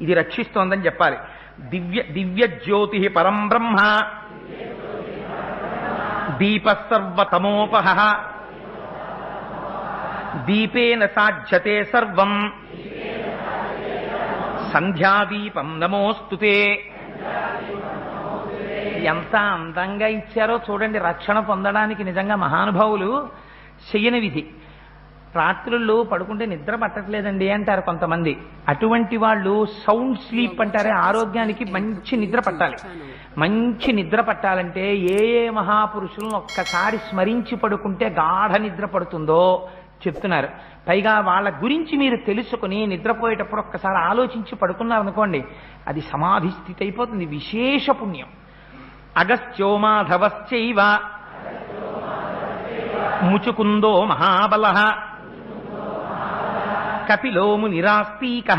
ఇది రక్షిస్తోందని చెప్పాలి. దివ్య దివ్య జ్యోతి పరం బ్రహ్మ. దీపసర్వతమోపహ దీపేన సాధ్యతే సర్వం. సంధ్యాదీపం నమోస్తుతే ఎంత అందంగా ఇచ్చారో చూడండి రక్షణ పొందడానికి నిజంగా మహానుభావులు చెయ్యని విధి. రాత్రుల్లో పడుకుంటే నిద్ర పట్టట్లేదండి అంటారు కొంతమంది. అటువంటి వాళ్ళు సౌండ్ స్లీప్ అంటారే ఆరోగ్యానికి మంచి నిద్ర పట్టాలి. మంచి నిద్ర పట్టాలంటే ఏ ఏ మహాపురుషులను ఒక్కసారి స్మరించి పడుకుంటే గాఢ నిద్ర పడుతుందో చెప్తున్నారు. పైగా వాళ్ళ గురించి మీరు తెలుసుకుని నిద్రపోయేటప్పుడు ఒక్కసారి ఆలోచించి పడుకున్నారనుకోండి అది సమాధి స్థితి అయిపోతుంది విశేష పుణ్యం. అగస్త్యో మాధవశ్చైవ. ముచుకుందో మహాబల. కపిలోము మునిరాస్తీక